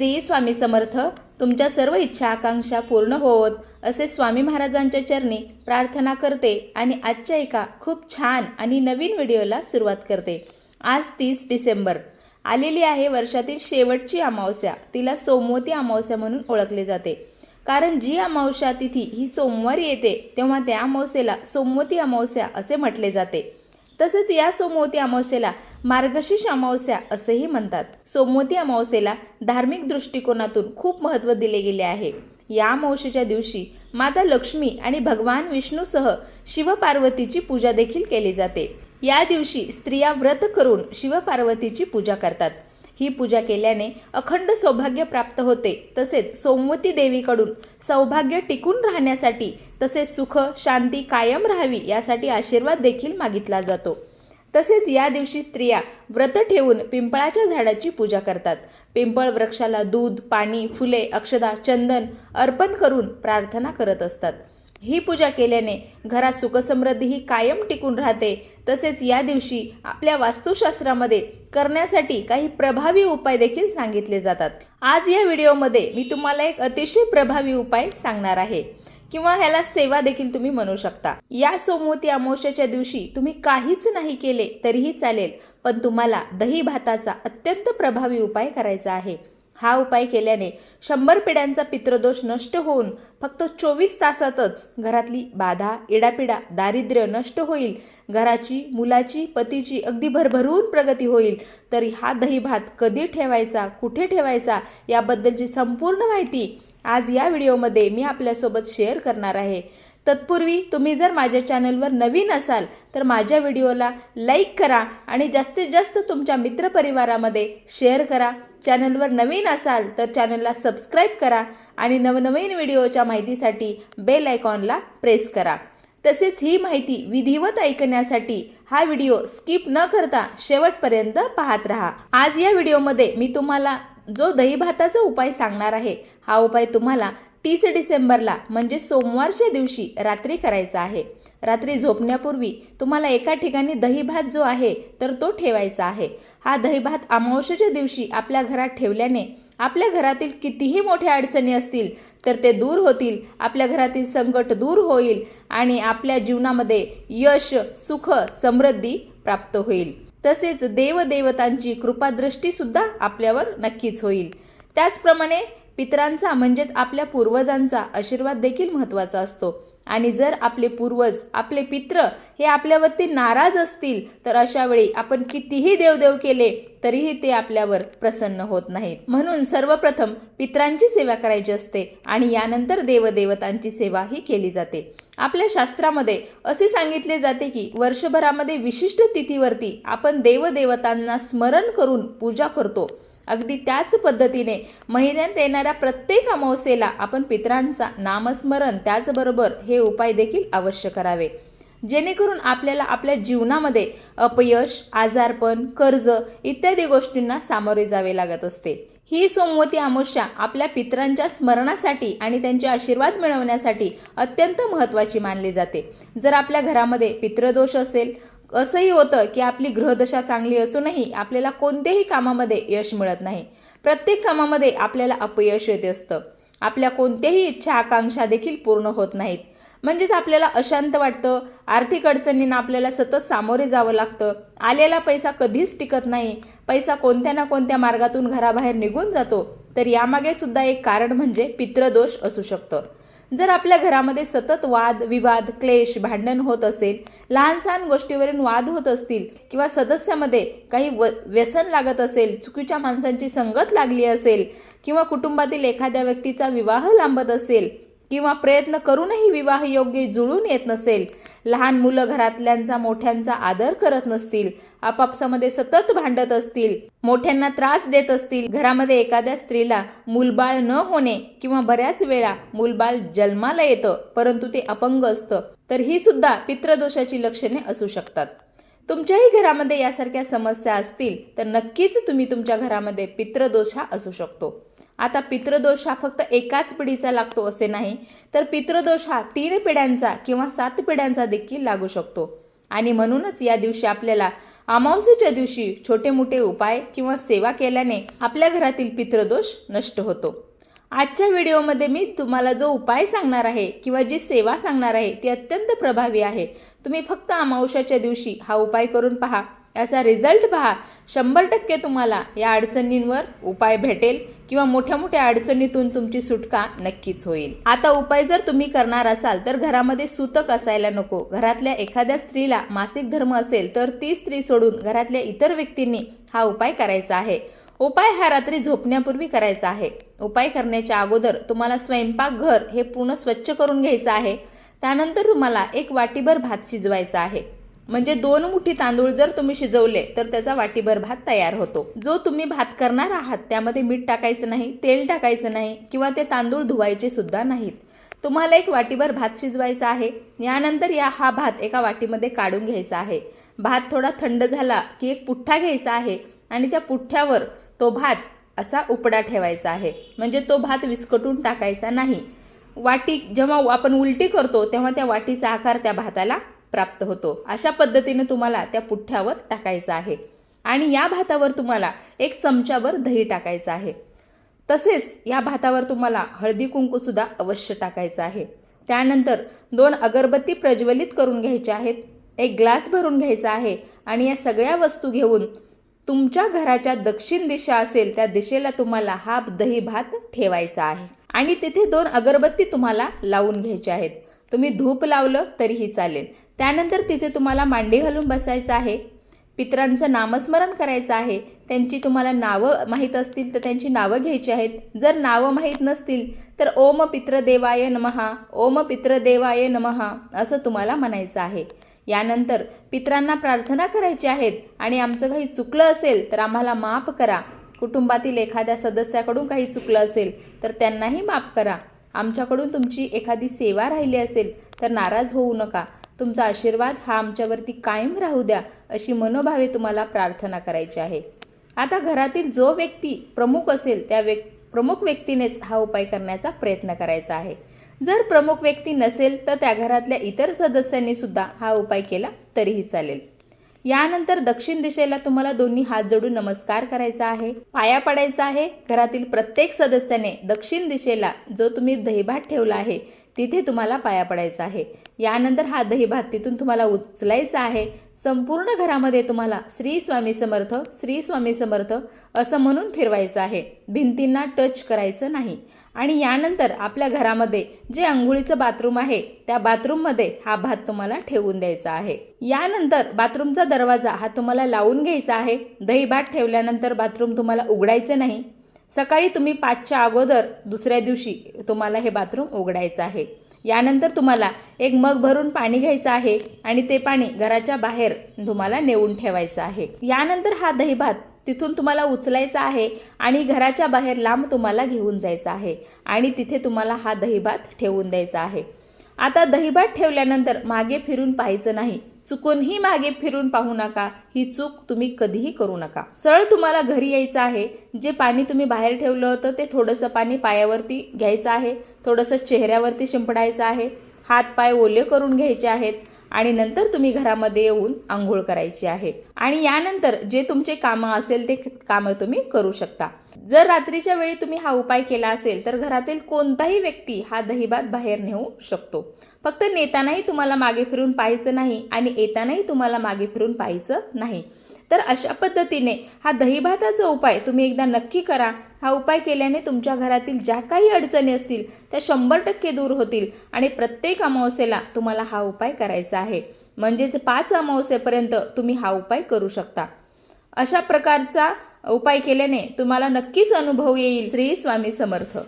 श्री स्वामी समर्थ तुमच्या सर्व इच्छा आकांक्षा पूर्ण होत असे स्वामी महाराजांच्या चरणी प्रार्थना करते आणि आजच्या एका खूप छान आणि नवीन व्हिडिओला सुरुवात करते. आज तीस डिसेंबर. आलेली आहे वर्षातील शेवटची अमावस्या. तिला सोमवती अमावस्या म्हणून ओळखले जाते. कारण जी अमावस्या तिथी ही सोमवारी येते तेव्हा त्या अमावस्येला सोमवती अमावस्या असे म्हटले जाते. तसेच या सोमवती अमावस्येला मार्गशीर्ष अमावस्या असेही म्हणतात. सोमवती अमावस्येला धार्मिक दृष्टिकोनातून खूप महत्त्व दिले गेले आहे. या अमावस्येच्या दिवशी माता लक्ष्मी आणि भगवान विष्णूसह शिवपार्वतीची पूजा देखील केली जाते. या दिवशी स्त्रिया व्रत करून शिवपार्वतीची पूजा करतात. ही पूजा केल्याने अखंड सौभाग्य प्राप्त होते. तसेच सोमवती देवीकडून सौभाग्य टिकून राहण्यासाठी तसेच सुख शांती कायम राहावी यासाठी आशीर्वाद देखील मागितला जातो. तसेच या दिवशी स्त्रिया व्रत ठेवून पिंपळाच्या झाडाची पूजा करतात. पिंपळ वृक्षाला दूध पाणी फुले अक्षदा चंदन अर्पण करून प्रार्थना करत असतात. ही पूजा केल्याने घरात सुखसमृद्धी ही कायम टिकून राहते. तसेच या दिवशी आपल्या वास्तुशास्त्रामध्ये करण्यासाठी काही प्रभावी उपाय देखील सांगितले जातात. आज या व्हिडिओमध्ये मी तुम्हाला एक अतिशय प्रभावी उपाय सांगणार आहे. किंवा ह्याला सेवा देखील तुम्ही म्हणू शकता. या सोमवती अमावस्याच्या दिवशी तुम्ही काहीच नाही केले तरीही चालेल पण तुम्हाला दही भाताचा अत्यंत प्रभावी उपाय करायचा आहे. हा उपाय केल्याने शंभर पिढ्यांचा पितृदोष नष्ट होऊन फक्त चोवीस तासातच घरातली बाधा इडापिडा दारिद्र्य नष्ट होईल. घराची मुलाची पतीची अगदी भरभरून प्रगती होईल. तरी हा दही भात कधी ठेवायचा कुठे ठेवायचा याबद्दलची संपूर्ण माहिती आज या व्हिडिओमध्ये मी आपल्यासोबत शेअर करणार आहे. तत्पूर्वी तुम्ही जर माझ्या चॅनलवर नवीन असाल तर माझ्या व्हिडिओला लाईक करा आणि जास्तीत जास्त तुमच्या मित्रपरिवारामध्ये शेअर करा. चॅनलवर नवीन असाल तर चॅनलला सबस्क्राईब करा आणि नवनवीन व्हिडिओच्या माहितीसाठी बेल आयकॉनला प्रेस करा. तसेच ही माहिती विधिवत ऐकण्यासाठी हा व्हिडिओ स्किप न करता शेवटपर्यंत पाहत राहा. आज या व्हिडिओमध्ये मी तुम्हाला जो दही भाताचा उपाय सांगणार आहे हा उपाय तुम्हाला तीस डिसेंबरला म्हणजे सोमवारच्या दिवशी रात्री करायचा आहे. रात्री झोपण्यापूर्वी तुम्हाला एका ठिकाणी दहीभात जो आहे तर तो ठेवायचा आहे. हा दहीभात अमावस्येच्या दिवशी आपल्या घरात ठेवल्याने आपल्या घरातील कितीही मोठ्या अडचणी असतील तर ते दूर होतील आपल्या घरातील संकट दूर होईल आणि आपल्या जीवनामध्ये यश सुख समृद्धी प्राप्त होईल. तसेच देवदेवतांची कृपादृष्टीसुद्धा आपल्यावर नक्कीच होईल. त्याचप्रमाणे पितरांचा म्हणजेच आपल्या पूर्वजांचा आशीर्वाद देखील महत्त्वाचा असतो. आणि जर आपले पूर्वज आपले पित्र हे आपल्यावरती नाराज असतील तर अशा वेळी आपण कितीही देवदेव केले तरीही ते आपल्यावर प्रसन्न होत नाहीत. म्हणून सर्वप्रथम पित्रांची सेवा करायची असते आणि यानंतर देवदेवतांची सेवा ही केली जाते. आपल्या शास्त्रामध्ये असे सांगितले जाते की वर्षभरामध्ये विशिष्ट तिथीवरती आपण देवदेवतांना स्मरण करून पूजा करतो. अगदी त्याच पद्धतीने महिन्यात येणाऱ्या प्रत्येक अमावस्येला आपण पितरांचा नामस्मरण त्याचबरोबर हे उपाय देखील अवश्य करावे. जेणेकरून आपल्याला आपल्या जीवनामध्ये अपयश आजारपण कर्ज इत्यादी गोष्टींना सामोरे जावे लागत असते. ही सोमवती अमावस्या आपल्या पितरांच्या स्मरणासाठी आणि त्यांचे आशीर्वाद मिळवण्यासाठी अत्यंत महत्त्वाची मानली जाते. जर आपल्या घरामध्ये पितृदोष असेल असंही होतं की आपली ग्रहदशा चांगली असूनही आपल्याला कोणत्याही कामामध्ये यश मिळत नाही. प्रत्येक कामामध्ये आपल्याला अपयश येते असतं. आपल्या कोणत्याही इच्छा आकांक्षा देखील पूर्ण होत नाहीत. म्हणजेच आपल्याला अशांत वाटतं आर्थिक अडचणींना आपल्याला सतत सामोरे जावं लागतं. आलेला पैसा कधीच टिकत नाही. पैसा कोणत्या ना कोणत्या मार्गातून घराबाहेर निघून जातो. तर यामागे सुद्धा एक कारण म्हणजे पितृदोष असू शकतं. जर आपल्या घरामध्ये सतत वाद विवाद क्लेश भांडण होत असेल लहान सहान गोष्टीवरून वाद होत असतील किंवा सदस्यामध्ये काही व व्यसन लागत असेल चुकीच्या माणसांची संगत लागली असेल किंवा कुटुंबातील एखाद्या व्यक्तीचा विवाह लांबत असेल किंवा प्रयत्न करूनही विवाह योग्य जुळून येत नसेल. लहान मुलं घरातल्यांचा मोठ्यांचा आदर करत नसतील. आपापसामध्ये सतत भांडत असतील. मोठ्यांना त्रास देत असतील. घरामध्ये एखाद्या स्त्रीला मूलबाळ न होणे किंवा बऱ्याच वेळा मूलबाळ जन्माला येतं परंतु ते अपंग असतं तर ही सुद्धा पित्रदोषाची लक्षणे असू शकतात. तुमच्याही घरामध्ये यासारख्या समस्या असतील तर नक्कीच तुम्ही तुमच्या घरामध्ये पितृदोष हा असू शकतो. आता पितृदोष हा फक्त एकाच पिढीचा लागतो असे नाही तर पितृदोष हा तीन पिढ्यांचा किंवा सात पिढ्यांचा देखील लागू शकतो. आणि म्हणूनच या दिवशी आपल्याला अमावस्येच्या दिवशी छोटे मोठे उपाय किंवा सेवा केल्याने आपल्या घरातील पितृदोष नष्ट होतो. आजच्या व्हिडिओमध्ये मी तुम्हाला जो उपाय सांगणार आहे किंवा जी सेवा सांगणार आहे ती अत्यंत प्रभावी आहे. तुम्ही फक्त अमावस्याच्या दिवशी हा उपाय करून पहा. याचा रिझल्ट पहा. शंभर टक्के तुम्हाला या अडचणींवर उपाय भेटेल किंवा मोठ्या मोठ्या अडचणीतून तुमची सुटका नक्कीच होईल. आता उपाय जर तुम्ही करणार असाल तर घरामध्ये सूतक असायला नको. घरातल्या एखाद्या स्त्रीला मासिक धर्म असेल तर ती स्त्री सोडून घरातल्या इतर व्यक्तींनी हा उपाय करायचा आहे. उपाय हा रात्री झोपण्यापूर्वी करायचा आहे. उपाय करण्याच्या अगोदर तुम्हाला स्वयंपाकघर हे पूर्ण स्वच्छ करून घ्यायचं आहे. त्यानंतर तुम्हाला एक वाटीभर भात शिजवायचा आहे. म्हणजे दोन मुठी तांदूळ जर तुम्ही शिजवले तर त्याचा वाटीभर भात तयार होतो. जो तुम्ही भात करणार आहात त्यामध्ये मीठ टाकायचं नाही तेल टाकायचं नाही किंवा ते तांदूळ धुवायचे सुद्धा नाहीत. तुम्हाला एक वाटीभर भात शिजवायचा आहे. यानंतर या हा भात एका वाटीमध्ये काढून घ्यायचा आहे. भात थोडा थंड झाला की एक पुठ्ठा घ्यायचा आहे आणि त्या पुठ्ठ्यावर तो भात असा उपडा ठेवायचा आहे. म्हणजे तो भात विस्कटून टाकायचा नाही. वाटी जेव्हा आपण उलटी करतो तेव्हा त्या वाटीचा आकार त्या भाताला प्राप्त होतो. अशा पद्धतीने तुम्हाला त्या पुठ्ठ्यावर टाकायचं आहे. आणि या भातावर तुम्हाला एक चमच्यावर दही टाकायचं आहे. तसेच या भातावर तुम्हाला हळदी कुंकूसुद्धा अवश्य टाकायचं आहे. त्यानंतर दोन अगरबत्ती प्रज्वलित करून घ्यायच्या आहेत. एक ग्लास भरून घ्यायचा आहे. आणि या सगळ्या वस्तू घेऊन तुमच्या घराच्या दक्षिण दिशा असेल त्या दिशेला तुम्हाला हा दही भात ठेवायचा आहे. आणि तिथे दोन अगरबत्ती तुम्हाला लावून घ्यायच्या आहेत. तुम्ही धूप लावलं तरीही चालेल. त्यानंतर तिथे तुम्हाला मांडी घालून बसायचं आहे. पितरांचं नामस्मरण करायचं आहे. त्यांची तुम्हाला नावं माहीत असतील तर त्यांची नावं घ्यायची आहेत. जर नावं माहीत नसतील तर ओम पित्रदेवाय नमहा ओम पित्रदेवाय नमहा असं तुम्हाला म्हणायचं आहे. यानंतर पितरांना प्रार्थना करायची आहेत आणि आमचं काही चुकलं असेल तर आम्हाला माफ करा. कुटुंबातील एखाद्या सदस्याकडून काही चुकलं असेल तर त्यांनाही माफ करा. आमच्याकडून तुमची एखादी सेवा राहिली असेल तर नाराज होऊ नका. तुमचा आशीर्वाद हा आमच्यावरती कायम राहू द्या अशी मनोभावे तुम्हाला प्रार्थना करायची आहे. आता घरातील जो व्यक्ती प्रमुख असेल त्या व्यक् प्रमुख व्यक्तीनेच हा उपाय करण्याचा प्रयत्न करायचा आहे. जर प्रमुख व्यक्ती नसेल तर त्या घरातल्या इतर सदस्यांनी सुद्धा हा उपाय केला तरीही चालेल. यानंतर दक्षिण दिशेला तुम्हाला दोन्ही हात जोडून नमस्कार करायचा आहे. पाया पडायचा आहे. घरातील प्रत्येक सदस्याने दक्षिण दिशेला जो तुम्ही दहीभात ठेवला आहे तिथे तुम्हाला पाया पडायचा आहे. यानंतर हा दहीभात तिथून तुम्हाला उचलायचा आहे. संपूर्ण घरामध्ये तुम्हाला श्री स्वामी समर्थ श्री स्वामी समर्थ असं म्हणून फिरवायचं आहे. भिंतींना टच करायचं नाही. आणि यानंतर आपल्या घरामध्ये जे आंघोळीचं बाथरूम आहे त्या बाथरूममध्ये हा भात तुम्हाला ठेवून द्यायचा आहे. यानंतर बाथरूमचा दरवाजा हा तुम्हाला लावून घ्यायचा आहे. दही भात ठेवल्यानंतर बाथरूम तुम्हाला उघडायचं नाही. सकाळी तुम्ही पाचच्या अगोदर दुसऱ्या दिवशी तुम्हाला हे बाथरूम उघडायचं आहे. यानंतर तुम्हाला एक मग भरून पाणी घ्यायचं आहे आणि ते पाणी घराच्या बाहेर तुम्हाला नेऊन ठेवायचं आहे. यानंतर हा दही भात तिथून तुम्हाला उचलायचा आहे आणि घराच्या बाहेर लांब तुम्हाला घेऊन जायचं आहे आणि तिथे तुम्हाला हा दहीभात ठेवून द्यायचा आहे. आता दहीभात ठेवल्यानंतर मागे फिरून पाहायचं नाही चुकूनही मागे फिरून पाहू नका. ही चूक तुम्ही कधीही करू नका. सरळ तुम्हाला घरी यायचं आहे. जे पाणी तुम्ही बाहेर ठेवलं होतं ते थोडंसं पाणी पायावरती घ्यायचं आहे. थोडंसं चेहऱ्यावरती शिंपडायचं आहे. हात पाय ओले करून घ्यायचे आहेत. आणि नंतर तुम्ही घरामध्ये येऊन आंघोळ करायची आहे. आणि यानंतर जे तुमचे कामं असेल ते कामं तुम्ही करू शकता. जर रात्रीच्या वेळी तुम्ही हा उपाय केला असेल तर घरातील कोणताही व्यक्ती हा दहीभात बाहेर नेऊ शकतो. फक्त नेतानाही तुम्हाला मागे फिरून पाहायचं नाही आणि येतानाही तुम्हाला मागे फिरून पाहायचं नाही. तर अशा पद्धतीने हा दहीभाताचा उपाय तुम्ही एकदा नक्की करा. हा उपाय केल्याने तुमच्या घरातील ज्या काही अडचणी असतील त्या शंभर टक्के दूर होतील आणि प्रत्येक अमावस्येला तुम्हाला हा उपाय करायचा आहे. म्हणजेच पाच अमावस्येपर्यंत तुम्ही हा उपाय करू शकता. अशा प्रकारचा उपाय केल्याने तुम्हाला नक्कीच अनुभव येईल. श्री स्वामी समर्थ.